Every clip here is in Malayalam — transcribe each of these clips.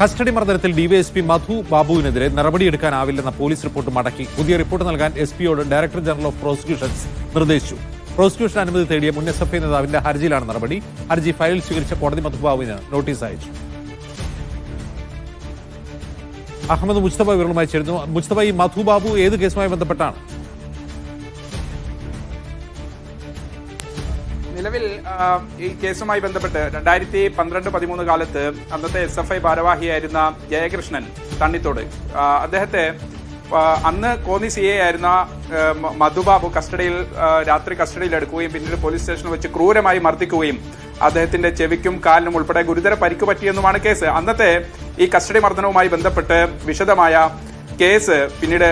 കസ്റ്റഡി മർദ്ദനത്തിൽ ഡിവൈഎസ്പി മധു ബാബുവിനെതിരെ നടപടിയെടുക്കാനാവില്ലെന്ന പോലീസ് റിപ്പോർട്ട് മടക്കി. പുതിയ റിപ്പോർട്ട് നൽകാൻ എസ് പിയോട് ഡയറക്ടർ ജനറൽ ഓഫ് പ്രോസിക്യൂഷൻസ് നിർദ്ദേശിച്ചു. പ്രോസിക്യൂഷൻ അനുമതി തേടിയ മുൻ എസ് എഫ് ഐ നേതാവിന്റെ ഹർജിയിലാണ് നടപടി. ഹർജി ഫയൽ സ്വീകരിച്ച കോടതി മധു ബാബുവിന് നോട്ടീസ് അയച്ചു. അഹമ്മദ് മുസ്തഫ വിവരങ്ങളുമായി ചേരുന്നു. മുസ്തഫ ഈ മധു ബാബു ഏത് കേസുമായി ബന്ധപ്പെട്ടാണ്? നിലവിൽ ഈ കേസുമായി ബന്ധപ്പെട്ട് രണ്ടായിരത്തി പന്ത്രണ്ട് പതിമൂന്ന് കാലത്ത് അന്നത്തെ എസ് എഫ് ഐ ഭാരവാഹിയായിരുന്ന ജയകൃഷ്ണൻ തണ്ണിത്തോട് അദ്ദേഹത്തെ അന്ന് കോന്നി സി എ ആയിരുന്ന മധുബാബു കസ്റ്റഡിയിൽ രാത്രി കസ്റ്റഡിയിൽ എടുക്കുകയും പിന്നീട് പോലീസ് സ്റ്റേഷനിൽ വെച്ച് ക്രൂരമായി മർദ്ദിക്കുകയും അദ്ദേഹത്തിന്റെ ചെവിക്കും കാലിനും ഉൾപ്പെടെ ഗുരുതര പരിക്ക് പറ്റിയെന്നുമാണ് കേസ്. അന്നത്തെ ഈ കസ്റ്റഡി മർദ്ദനവുമായി ബന്ധപ്പെട്ട് വിശദമായ കേസ് പിന്നീട്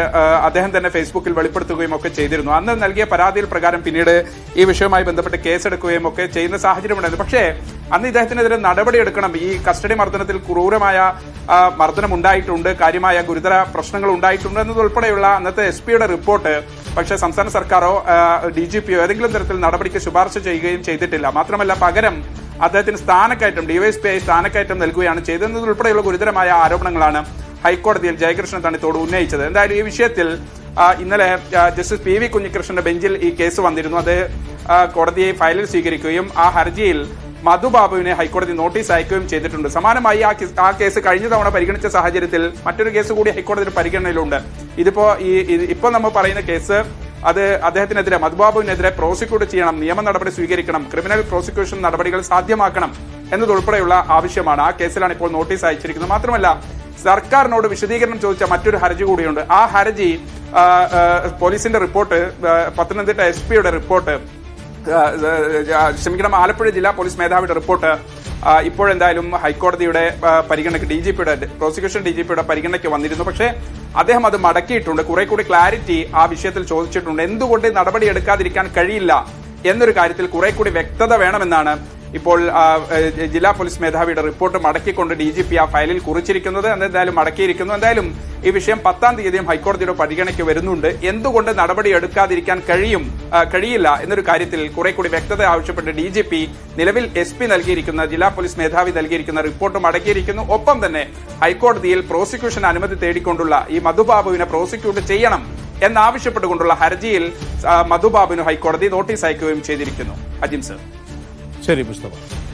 അദ്ദേഹം തന്നെ ഫേസ്ബുക്കിൽ വെളിപ്പെടുത്തുകയും ഒക്കെ ചെയ്തിരുന്നു. അന്ന് നൽകിയ പരാതിയിൽ പ്രകാരം പിന്നീട് ഈ വിഷയവുമായി ബന്ധപ്പെട്ട് കേസെടുക്കുകയും ഒക്കെ ചെയ്യുന്ന സാഹചര്യമുണ്ടായിരുന്നു. പക്ഷേ അന്ന് ഇദ്ദേഹത്തിനെതിരെ നടപടിയെടുക്കണം. ഈ കസ്റ്റഡി മർദ്ദനത്തിൽ ക്രൂരമായ മർദ്ദനം ഉണ്ടായിട്ടുണ്ട് കാര്യമായ ഗുരുതര പ്രശ്നങ്ങൾ ഉണ്ടായിട്ടുണ്ട് എന്നതുൾപ്പെടെയുള്ള അന്നത്തെ എസ് പിയുടെ റിപ്പോർട്ട് പക്ഷേ സംസ്ഥാന സർക്കാരോ ഡി ജി പിയോ ഏതെങ്കിലും തരത്തിൽ നടപടിക്ക് ശുപാർശ ചെയ്യുകയും ചെയ്തിട്ടില്ല. മാത്രമല്ല പകരം അദ്ദേഹത്തിന് സ്ഥാനക്കയറ്റം ഡിവൈഎസ്പി ആയി സ്ഥാനക്കയറ്റം നൽകുകയാണ് ചെയ്തതെന്നതുൾപ്പെടെയുള്ള ഗുരുതരമായ ആരോപണങ്ങളാണ് ഹൈക്കോടതിയിൽ ജയകൃഷ്ണൻ തണ്ണിത്തോട് ഉന്നയിച്ചത്. എന്തായാലും ഈ വിഷയത്തിൽ ഇന്നലെ ജസ്റ്റിസ് പി വി കുഞ്ഞികൃഷ്ണന്റെ ബെഞ്ചിൽ ഈ കേസ് വന്നിരുന്നു. അത് കോടതിയെ ഫയലിൽ സ്വീകരിക്കുകയും ആ ഹർജിയിൽ മധുബാബുവിനെ ഹൈക്കോടതി നോട്ടീസ് അയക്കുകയും ചെയ്തിട്ടുണ്ട്. സമാനമായി ആ കേസ്- കഴിഞ്ഞ തവണ പരിഗണിച്ച സാഹചര്യത്തിൽ മറ്റൊരു കേസ് കൂടി ഹൈക്കോടതിയുടെ പരിഗണനയിലുണ്ട്. ഇതിപ്പോ ഈ ഇപ്പൊ ഇപ്പോൾ നമ്മൾ പറയുന്ന കേസ് അത് അദ്ദേഹത്തിനെതിരെ മധുബാബുവിനെതിരെ പ്രോസിക്യൂട്ട് ചെയ്യണം നിയമ നടപടി സ്വീകരിക്കണം ക്രിമിനൽ പ്രോസിക്യൂഷൻ നടപടികൾ സാധ്യമാക്കണം എന്നതുൾപ്പെടെയുള്ള ആവശ്യമാണ്. ആ കേസിലാണ് ഇപ്പോൾ നോട്ടീസ് അയച്ചിരിക്കുന്നത്. മാത്രമല്ല സർക്കാരിനോട് വിശദീകരണം ചോദിച്ച മറ്റൊരു ഹർജി കൂടിയുണ്ട്. ആ ഹർജി പോലീസിന്റെ റിപ്പോർട്ട് പത്തനംതിട്ട എസ് പിയുടെ റിപ്പോർട്ട് ക്ഷമിക്കണം ആലപ്പുഴ ജില്ലാ പോലീസ് മേധാവിയുടെ റിപ്പോർട്ട് ഇപ്പോഴെന്തായാലും ഹൈക്കോടതിയുടെ പരിഗണനയ്ക്ക് ഡി ജി പിയുടെ പ്രോസിക്യൂഷൻ ഡി ജി പിയുടെ പരിഗണനയ്ക്ക് വന്നിരുന്നു. പക്ഷേ അദ്ദേഹം അത് മടക്കിയിട്ടുണ്ട്. കുറെ കൂടി ക്ലാരിറ്റി ആ വിഷയത്തിൽ ചോദിച്ചിട്ടുണ്ട്. എന്തുകൊണ്ട് നടപടി എടുക്കാതിരിക്കാൻ കഴിയില്ല എന്നൊരു കാര്യത്തിൽ കുറെ കൂടി വ്യക്തത വേണമെന്നാണ് ഇപ്പോൾ ജില്ലാ പോലീസ് മേധാവിയുടെ റിപ്പോർട്ട് മടക്കിക്കൊണ്ട് ഡി ജി പി ആ ഫയലിൽ കുറിച്ചിരിക്കുന്നത്. എന്തായാലും മടക്കിയിരിക്കുന്നു. എന്തായാലും ഈ വിഷയം പത്താം തീയതിയും ഹൈക്കോടതിയുടെ പരിഗണനയ്ക്ക് വരുന്നുണ്ട്. എന്തുകൊണ്ട് നടപടി എടുക്കാതിരിക്കാൻ കഴിയും കഴിയില്ല എന്നൊരു കാര്യത്തിൽ കുറെ കൂടി വ്യക്തത ആവശ്യപ്പെട്ട് ഡി ജി പി നിലവിൽ എസ് പി നൽകിയിരിക്കുന്ന ജില്ലാ പോലീസ് മേധാവി നൽകിയിരിക്കുന്ന റിപ്പോർട്ട് മടക്കിയിരിക്കുന്നു. ഒപ്പം തന്നെ ഹൈക്കോടതിയിൽ പ്രോസിക്യൂഷൻ അനുമതി തേടിക്കൊണ്ടുള്ള ഈ മധുബാബുവിനെ പ്രോസിക്യൂട്ട് ചെയ്യണം എന്നാവശ്യപ്പെട്ടുകൊണ്ടുള്ള ഹർജിയിൽ മധുബാബുവിന് ഹൈക്കോടതി നോട്ടീസ് അയക്കുകയും ചെയ്തിരിക്കുന്നു. അജിം സർ. ശരി മുസ്തഫ